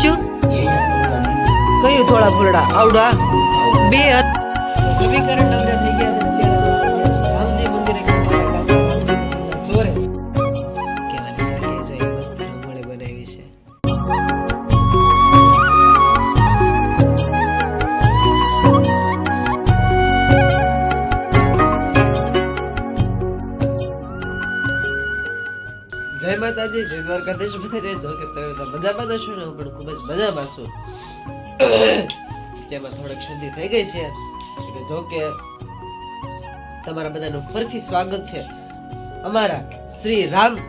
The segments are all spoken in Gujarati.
છું કયું થોડા ફૂલડા આવડા બે હત સમીકરણ નવરા થઈ ગયા જય માતાજી, જય દ્વારકાધીશ. બધા જો કે તમે તો મજામાં છો ને, હું પણ ખૂબ જ મજામાં છું. તેમાં થોડીક શુદ્ધિ થઈ ગઈ છે એટલે જો કે તમારા બધાનું ફરીથી સ્વાગત છે અમારા શ્રી રામ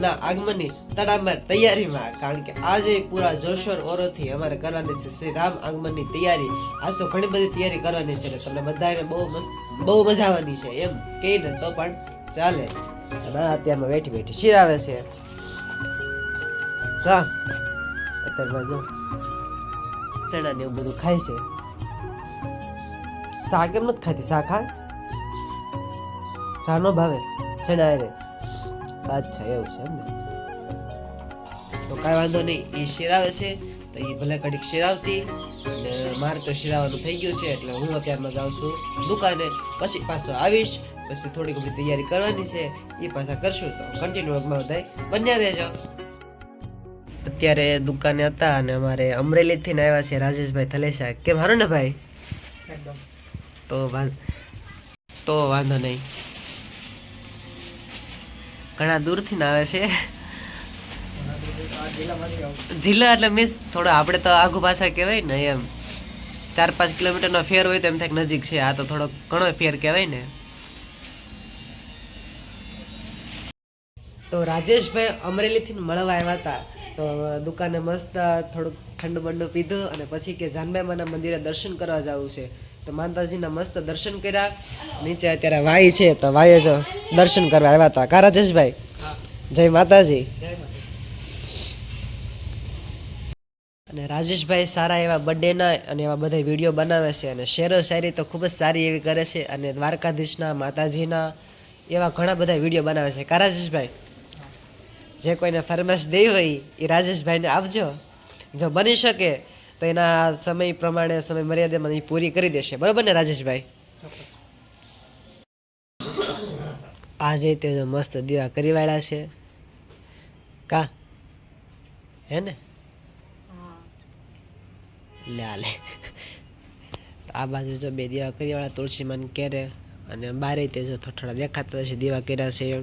ના આગમનની તડામાર તૈયારીમાં. કારણ કે આજે પૂરા જોશોર ઓરોથી અમારે કરવાની છે શ્રી રામ આગમનની તૈયારી. આજ તો ઘણી બધી તૈયારી કરવાની છે એટલે તમને બધાને બહુ મસ્ત બહુ મજા આવવાની છે. એમ કહીને તો પણ ચાલે. અને અત્યારમાં બેઠી બેઠી શિરાવે છે. અત્યારમાં જો સણા ને એવું બધું ખાય છે. શાક એમ નથી ખાતી, શાક હા? શાનો ભાવે સણા રે છે, એવું છે એમ ને. તો કાંઈ વાંધો નહીં એ શેરાવે છે, તો એ ભલે કડીક શેરાવતી અને મારે તો શિરાવાનું થઈ ગયું છે એટલે હું અત્યારમાં જાઉં છું દુકાને. પછી પાછો આવીશ પછી થોડી ઘણી તૈયારી કરવાની છે એ પાછા કરશું. તો કન્ટિન્યુ વર્કમાં બધા બન્યા રહેજો. અત્યારે દુકાને હતા અને અમારે અમરેલીથી આવ્યા છે રાજેશભાઈ થલેસા. કેમ હારું ને ભાઈ? તો વાંધો તો વાંધો નહીં. ઘણા દૂરથી ને આવે છે. જિલ્લા એટલે મીન્સ થોડો આપણે તો આગુ પાછા કહેવાય ને એમ. ચાર પાંચ કિલોમીટરનો ફેર હોય તો એમ થાય નજીક છે. આ તો થોડો ઘણો ફેર કહેવાય ને. તો રાજેશભાઈ અમરેલીથી મળવા આવ્યા હતા. તો દુકાને મસ્ત થોડુંક ઠંડુ બંડુ પીધું અને પછી કે જાનભાઈ માના મંદિરે દર્શન કરવા જવું છે. તો માતાજીના મસ્ત દર્શન કર્યા. નીચે અત્યારે વાઈ છે તો વાઈએ જો દર્શન કરવા આવ્યા હતા. કા રાજેશભાઈ? જય માતાજી. અને રાજેશભાઈ સારા એવા બર્થડેના અને એવા બધા વીડિયો બનાવે છે અને શેરો શાયરી તો ખૂબ જ સારી એવી કરે છે અને દ્વારકાધીશના, માતાજીના એવા ઘણા બધા વીડિયો બનાવે છે. કા રાજેશભાઈ? જે કોઈને ફરમાશ દેવી હોય એ રાજેશભાઈને આપજો. જો બની શકે તો એના સમય પ્રમાણે, સમય મર્યાદામાં એ પૂરી કરી દેશે. બરાબર ને રાજેશભાઈ? આજે તે મસ્ત દીવા કરી વાળ્યા છે. કા? હે ને? લે આ લે તો આ બાજુ જો બે દીવા કરીવાળા તુલસીમાન કેરે અને બારે તે જો થોડા દેખાતા છે દીવા કર્યા છે.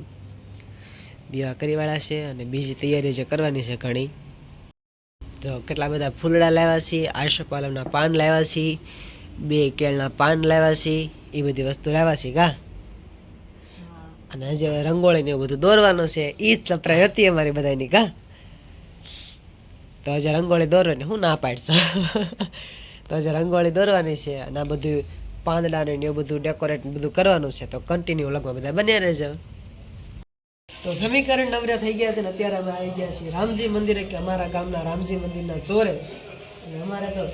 દીવા કરીવાળા છે અને બીજી તૈયારી જે કરવાની છે ઘણી. જો કેટલા બધા ફૂલડા લાવ્યા છીએ આશુપાલમના પાન લાવ્યા છીએ બે કેળના પાન લાવ્યા છીએ એ બધી વસ્તુ લાવ્યા છીએ કા અને હજી રંગોળીને એવું બધું દોરવાનું છે એ જ સપ્રાય હતી અમારી બધાની કા તો હજી રંગોળી દોરવાની હું ના પાડશો. તો હજી રંગોળી દોરવાની છે અને આ બધું પાંદડાને ને એવું બધું ડેકોરેટ બધું કરવાનું છે. તો કન્ટિન્યુ લગભગ બધા બન્યા રહેજો. તો જમીકરણ નવરા થઈ ગયા હતા ને અત્યારે અમે આવી ગયા છીએ રામજી મંદિરે કે અમારા ગામના રામજી મંદિરના ચોરે. અમારે તો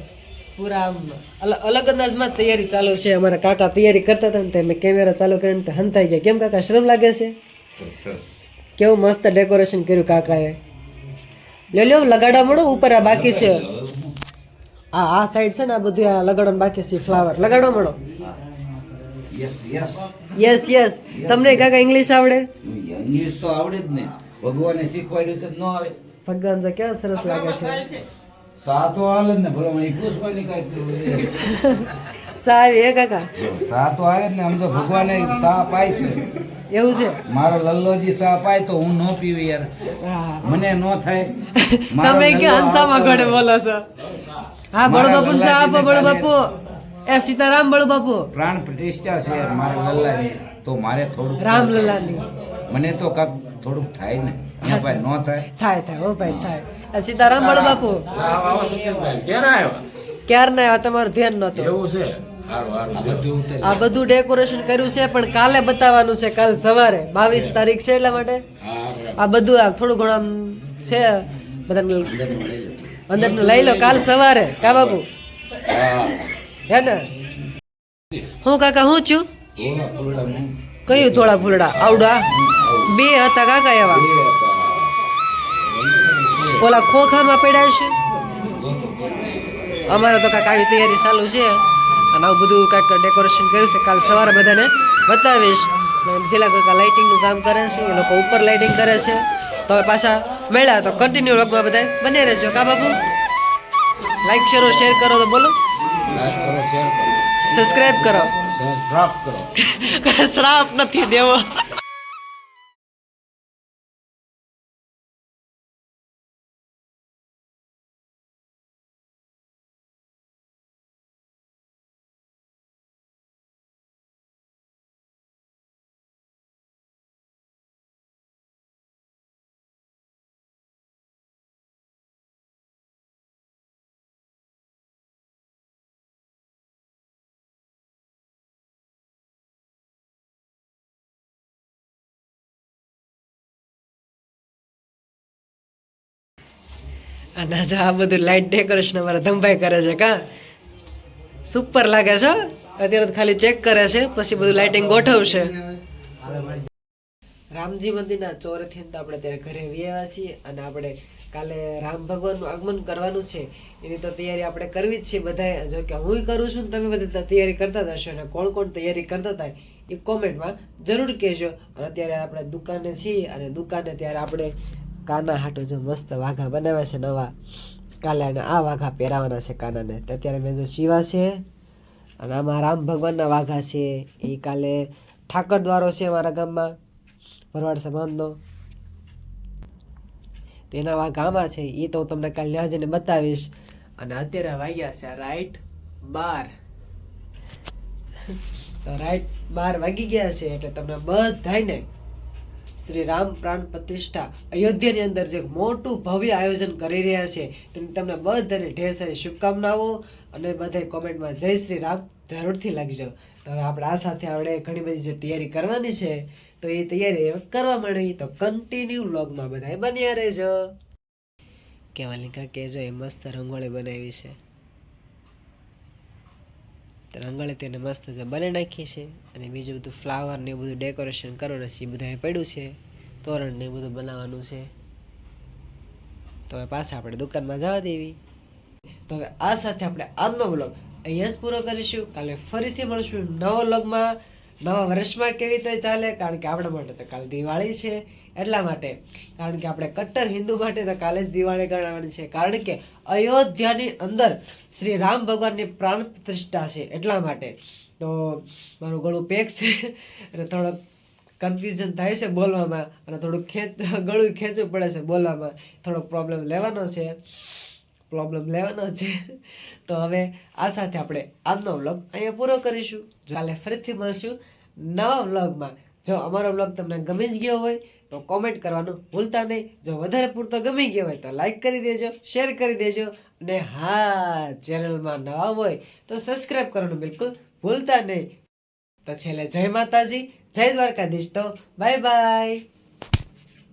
પૂરા આમ અલ- અલગ અંદાજમાં તૈયારી ચાલુ છે. અમારા કાકા તૈયારી કરતા હતા ને તે મેં કેમેરા ચાલુ કરીને હંતાઈ ગયા. કેમ કાકા શ્રમ લાગે છે? કેવું મસ્ત ડેકોરેશન કર્યું કાકાએ. લ્યો લ્યો લગાડા મળો ઉપર આ બાકી છે. આ આ સાઈડ છે ને આ બધું આ લગાડવાનું બાકી છે ફ્લાવર લગાડો મળો. યસ યસ યસ યસ તમને કાકા ઇંગ્લિશ આવડે? ઇંગ્લિશ તો આવડે જ ને. ભગવાને શીખવાડ્યું છે ન આવે. ભગવાન જો કેવા સરસ લાગે છે. સાતો ને ભલો મને પૂછવાની કાંઈ સારી હે કાકા. સાતો આવે જ ને આમ તો ભગવાને સા પાય છે. એવું છે? મારો લલ્લોજી સા પાય તો હું ન પીવી યાર. મને નો થાય. તમે કે હંસામાં ઘડે બોલો છો? હા બળો બાપુ સા આપો બળો બાપુ એ સીતારામ બળો બાપુ પ્રાણ પ્રતિષ્ઠા છે યાર મારા લલ્લાની. તો મારે થોડુંક રામલલ્લાની મને તો કાંક થોડુંક થાય ને. અહીંયા ભાઈ નો થાય. થાય થાય ઓ ભાઈ થાય. એ સીતારામ બળો બાપુ ક્યાર ના આવ્યા? તમારું ધ્યાન નહોતું. એવું ઉતરે. આ બધું ડેકોરેશન કર્યું છે પણ કાલે બતાવવાનું છે કાલ સવારે. બાવીસ તારીખ છે એટલા માટે? આ બધું આ થોડું ઘણું છે. બધાને અંદર લઈ લો. કાલ સવારે. કા બાપુ હે. ને? હું કાકા હું છું? કયું થોડા ફૂલડા? આવડા? બે હતા કાકા એવા? ઓલા ખોખામાં પડ્યા છે? અમારે તો કાકા આવી તૈયારી ચાલુ છે. અને આવું બધું કાંઈક ડેકોરેશન કર્યું છે. કાલ સવારે બધાને બતાવીશ. જેલા કાકા લાઇટિંગનું કામ કરે છે એ લોકો ઉપર લાઇટિંગ કરે છે. તો હવે પાછા મેળા તો કન્ટિન્યુ વ્લોગમાં બધા બને રહેજો. કા બાપુ? લાઈક કરો શેર કરો તો બોલો. સબસ્ક્રાઈબ કરો શેર કરો. સબસ્ક્રાઇબ કરો. શેર ડ્રોપ કરો. શ્રાપ નથી દેવો. અને જો આ બધું લાઇટ ડેકોરેશન અમારા ધમભાઈ કરે છે, કા? સુપર લાગે છે અત્યારે તો ખાલી ચેક કરે છે, પછી બધું લાઇટિંગ ગોઠવશે. રામજી મંદિરના ચોરેથી તો આપણે ત્યારે ઘરે વ્યા છીએ અને આપણે કાલે રામ ભગવાનનું આગમન કરવાનું છે. એની તો તૈયારી આપણે કરવી જ છે બધાએ. જો કે હું કરું છું ને તમે બધા તૈયારી કરતા હશો. અને કોણ કોણ તૈયારી કરતા હતા એ કોમેન્ટમાં જરૂર કહેજો. અને અત્યારે આપણે દુકાને છીએ અને દુકાને ત્યારે આપણે કાના હાટું જો મસ્ત વાઘા બનાવ્યા છે નવા. કાલે અને આ વાઘા પહેરાવાના છે કાનાને. તો અત્યારે મેં જો શિવા છે અને આમાં રામ ભગવાનના વાઘા છે. એ કાલે ઠાકર દ્વારો છે અમારા ગામમાં ભરવાડ સમાજનો. તેના વાઘા આમાં છે. એ તો હું તમને કાલે ત્યાં જઈને બતાવીશ. અને અત્યારે વાગ્યા છે રાઈટ બાર. તો રાઈટ બાર વાગી ગયા છે એટલે તમને બધાયને શ્રી રામ પ્રાણ પ્રતિષ્ઠા અયોધ્યાની અંદર જે મોટું ભવ્ય આયોજન કરી રહ્યા છે, તેની તમને બધાને ઢેર સારી શુભકામનાઓ અને બધા કોમેન્ટમાં જય શ્રી રામ જરૂરથી લખજો. તો હવે આપણે આ સાથે આપણે ઘણી બધી જે તૈયારી કરવાની છે, તો એ તૈયારી કરવા માંડવી તો કન્ટિન્યુ વ્લોગમાં બધા બન્યા રહેજો. કેવાલિકા, કહેજો એ મસ્ત રંગોળી બનાવી છે. રંગોળી તેને મસ્ત બની નાખી છે. અને બીજું બધું ફ્લાવર ને બધું ડેકોરેશન કરવાનું છે, એ બધા પડ્યું છે. તોરણ ને બધું બનાવવાનું છે. તો હવે પાછા આપણે દુકાનમાં જવા દેવી. તો હવે આ સાથે આપણે આજનો બ્લોગ અહીંયા જ પૂરો કરીશું. કાલે ફરીથી મળશું નવા વ્લોગમાં નવા વર્ષમાં કેવી રીતે ચાલે? કારણ કે આપણા માટે તો કાલે દિવાળી છે એટલા માટે. કારણ કે આપણે કટ્ટર હિન્દુ માટે તો કાલે જ દિવાળી ગણાવવાની છે. કારણ કે અયોધ્યાની અંદર શ્રી રામ ભગવાનની પ્રાણ પ્રતિષ્ઠા છે એટલા માટે. તો મારું ગળું પેક છે અને થોડોક કન્ફ્યુઝન થાય છે બોલવામાં અને થોડુંક ખેંચ, ગળું ખેંચવું પડે છે બોલવામાં. થોડોક પ્રોબ્લેમ લેવાનો છે. પ્રોબ્લેમ લેવાનો છે. તો હવે આ સાથે આપણે આજનો વ્લોગ અહીંયા પૂરો કરીશું. કાલે ફરીથી મળશું નવા વ્લોગમાં. જો અમારો વ્લોગ તમને ગમી જ ગયો હોય તો કોમેન્ટ કરવાનું ભૂલતા નહીં. જો વધારે પૂરતો ગમી ગયો હોય તો લાઈક કરી દેજો શેર કરી દેજો અને હા ચેનલમાં નવા હોય તો સબસ્ક્રાઈબ કરવાનું બિલકુલ ભૂલતા નહીં. તો છેલ્લે જય માતાજી, જય દ્વારકાધીશ તો બાય બાય